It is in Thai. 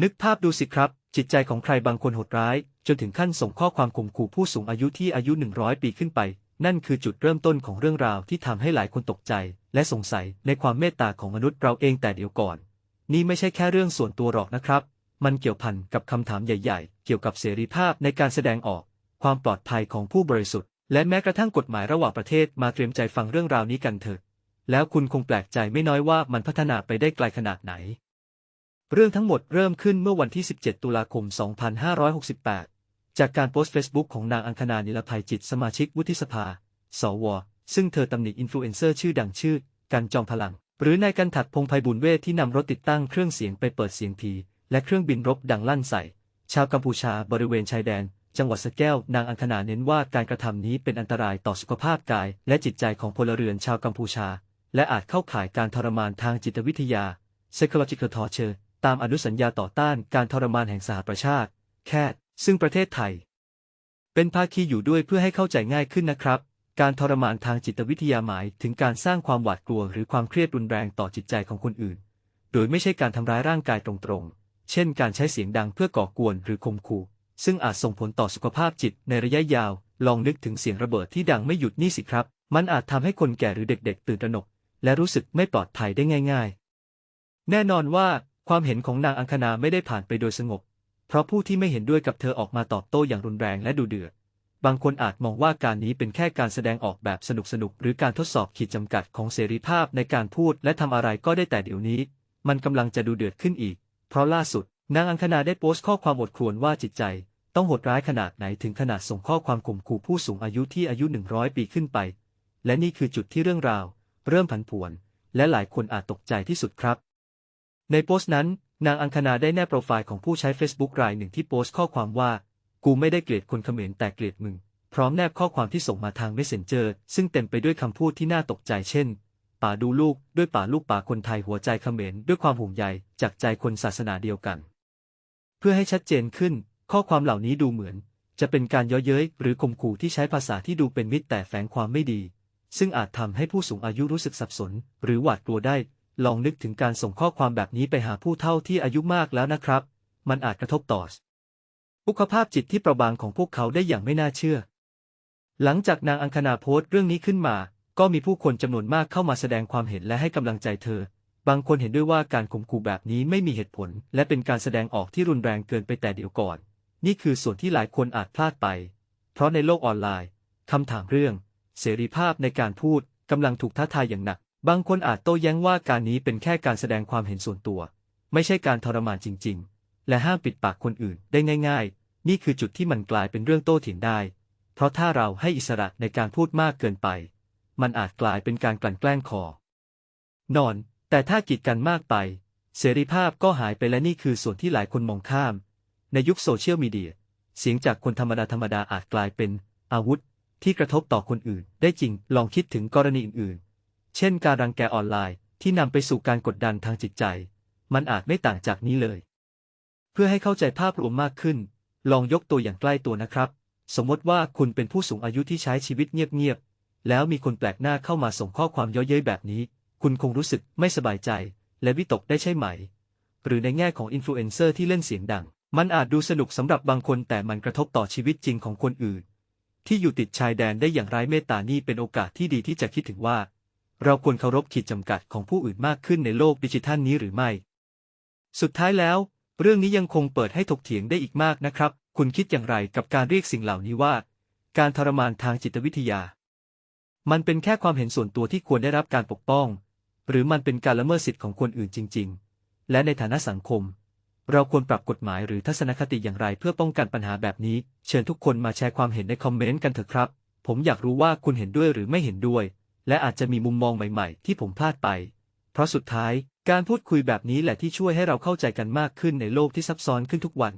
นึกภาพดูสิครับ จิตใจของใครบางคนโหดร้าย จนถึงขั้นส่งข้อความข่มขู่ผู้สูงอายุที่อายุ 100 ปีขึ้นไป นั่นคือจุดเริ่มต้นของเรื่องราวที่ทำให้หลายคนตกใจ และสงสัยในความเมตตาของมนุษย์เราเองแต่เดียวก่อน นี่ไม่ใช่แค่เรื่องส่วนตัวหรอกนะครับ มันเกี่ยวพันกับคำถามใหญ่ ๆ เกี่ยวกับเสรีภาพในการแสดงออก ความปลอดภัยของผู้บริสุทธิ์ และแม้กระทั่งกฎหมายระหว่างประเทศมาเตรียมใจฟังเรื่องราวนี้กันเถอะแล้วคุณคงแปลกใจไม่น้อยว่ามันพัฒนาไปได้ไกลขนาดไหน เรื่องทั้งหมดเริ่มขึ้นเมื่อวันที่ 17 ตุลาคม 2568 จากการโพสต์เฟซบุ๊กของนางอังคณานิลภัยจิตสมาชิกวุฒิสภา สว ซึ่งเธอตำหนิอินฟลูเอนเซอร์ชื่อดังชื่อ กันจอมพลัง หรือนายกันถัดพงไพบุญเวทที่นำรถติดตั้งเครื่องเสียงไปเปิดเสียงทีและเครื่องบินรบดังลั่นใส่ ชาวกัมพูชาบริเวณชายแดน จังหวัดสะแก้ว นางอังคณาเน้นว่าการกระทำนี้เป็นอันตรายต่อสุขภาพกาย และจิตใจของพลเรือนชาวกัมพูชา และอาจเข้าข่ายการทรมานทางจิตวิทยา psychological torture ตามอนุสัญญาต่อต้านการทรมานแห่งสหประชาชาติ แคดซึ่งประเทศไทย เป็นภาคีอยู่ด้วยเพื่อให้เข้าใจง่ายขึ้นนะครับ การทรมานทางจิตวิทยาหมายถึงการสร้างความหวาดกลัวหรือความเครียดรุนแรงต่อจิตใจของคนอื่น โดยไม่ใช่การทำร้ายร่างกายตรงๆ เช่น การใช้เสียงดังเพื่อก่อกวนหรือข่มขู่ ซึ่งอาจส่งผลต่อสุขภาพจิตในระยะยาว ลองนึกถึงเสียงระเบิดที่ดังไม่หยุดนี่สิครับ มันอาจทำให้คนแก่หรือเด็ก ๆ ตื่นตระหนก และรู้สึกไม่ปลอดภัยได้ง่าย ๆ แน่นอนว่า ความเห็นของนางอังคณาไม่ได้ผ่านไปโดยสงบ เพราะผู้ที่ไม่เห็นด้วยกับเธอออกมาตอบโต้อย่างรุนแรงและดุเดือด บางคนอาจมองว่าการนี้เป็นแค่การแสดงออกแบบสนุกๆหรือการทดสอบขีดจำกัดของเสรีภาพในการพูดและทำอะไรก็ได้แต่เดี๋ยวนี้ มันกำลังจะดูเดือดขึ้นอีก เพราะล่าสุด นางอังคณาได้โพสต์ข้อความอดควญว่าจิตใจ ต้องโหดร้ายขนาดไหนถึงขนาดส่งข้อความข่มขู่ผู้สูงอายุที่อายุ 100 ปีขึ้นไป และนี่คือจุดที่เรื่องราว เริ่มผันผวน และหลายคนอาจตกใจที่สุดครับ ในโพสต์นั้น นางอังคณาได้แนบโปรไฟล์ของผู้ใช้ Facebook รายหนึ่งที่โพสต์ข้อความว่า กูไม่ได้เกลียดคนเขมรแต่เกลียดมึง พร้อมแนบข้อความที่ส่งมาทาง Messenger ซึ่งเต็มไปด้วยคำพูดที่น่าตกใจเช่น ป่าดูลูก ด้วยป่าลูกป่าคนไทยหัวใจเขมรด้วยความห่วงใยจากใจคนศาสนาเดียวกัน เพื่อให้ชัดเจนขึ้น ข้อความเหล่านี้ดูเหมือน จะเป็นการย้อเย้ยหรือข่มขู่ที่ใช้ภาษาที่ดูเป็นมิตรแต่แฝงความไม่ดีซึ่งอาจทำให้ผู้สูงอายุรู้สึกสับสน หรือหวาดกลัวได้ ลองนึกถึงการส่งข้อความแบบนี้ไปหาผู้เฒ่าที่อายุมากแล้วนะครับ มันอาจกระทบต่อสุขภาพจิตที่เปราะบางของพวกเขาได้อย่างไม่น่าเชื่อ หลังจากนางอังคณาโพสต์เรื่องนี้ขึ้นมา ก็มีผู้คนจำนวนมากเข้ามาแสดงความเห็นและให้กำลังใจเธอ บางคนเห็นด้วยว่าการข่มขู่แบบนี้ไม่มีเหตุผล และเป็นการแสดงออกที่รุนแรงเกินไปแต่เดี๋ยวก่อน นี่คือส่วนที่หลายคนอาจพลาดไป เพราะในโลกออนไลน์คำถามเรื่อง เสรีภาพในการพูดกำลังถูกท้าทายอย่างหนัก บางคนอาจโต้แย้งว่าการนี้เป็นแค่การแสดงความเห็นส่วนตัว ไม่ใช่การทรมานจริง ๆ และห้ามปิดปากคนอื่นได้ง่าย ๆ นี่คือจุดที่มันกลายเป็นเรื่องโต้เถียงได้ เพราะถ้าเราให้อิสระในการพูดมากเกินไป มันอาจกลายเป็นการกลั่นแกล้งคอ นอน แต่ถ้ากีดกันมากไป เสรีภาพก็หายไปและนี่คือส่วนที่หลายคนมองข้าม ในยุคโซเชียลมีเดีย เสียงจากคนธรรมดาธรรมดาอาจกลายเป็นอาวุธ ที่กระทบต่อคนอื่น ได้จริง ลองคิดถึงกรณีอื่นๆ เช่นการรังแกออนไลน์ที่นำไปสู่การกดดันทางจิตใจ มันอาจไม่ต่างจากนี้เลย เพื่อให้เข้าใจภาพรวมมากขึ้น ลองยกตัวอย่างใกล้ตัวนะครับ สมมติว่าคุณเป็นผู้สูงอายุที่ใช้ชีวิตเงียบๆ แล้วมีคนแปลกหน้าเข้ามาส่งข้อความเย้อเย้ยแบบนี้ คุณคงรู้สึกไม่สบายใจ และวิตกได้ใช่ไหม หรือในแง่ของอินฟลูเอนเซอร์ที่เล่นเสียงดัง มันอาจดูสนุกสำหรับบางคนแต่มันกระทบต่อชีวิตจริงของคนอื่น ที่อยู่ติดชายแดนได้อย่างไร้เมตตานี่เป็นโอกาสที่ดีที่จะคิดถึงว่า เราควรเคารพขีดจำกัดของผู้อื่นมากขึ้นในโลกดิจิทัลนี้หรือไม่ สุดท้ายแล้ว เรื่องนี้ยังคงเปิดให้ถกเถียงได้อีกมากนะครับ คุณคิดอย่างไรกับการเรียกสิ่งเหล่านี้ว่า การทรมานทางจิตวิทยา มันเป็นแค่ความเห็นส่วนตัวที่ควรได้รับการปกป้อง หรือมันเป็นการละเมิดสิทธิ์ของคนอื่นจริง ๆ และในฐานะสังคม เราควรปรับกฎหมายหรือทัศนคติอย่างไรเพื่อป้องกันปัญหาแบบนี้ เชิญทุกคนมาแชร์ความเห็นในคอมเมนต์กันเถอะครับ ผมอยากรู้ว่าคุณเห็นด้วยหรือไม่เห็นด้วย และอาจจะมีมุมมองใหม่ๆ ที่ผมพลาดไป เพราะสุดท้ายการพูดคุยแบบนี้แหละที่ช่วยให้เราเข้าใจกันมากขึ้นในโลกที่ซับซ้อนขึ้นทุกวัน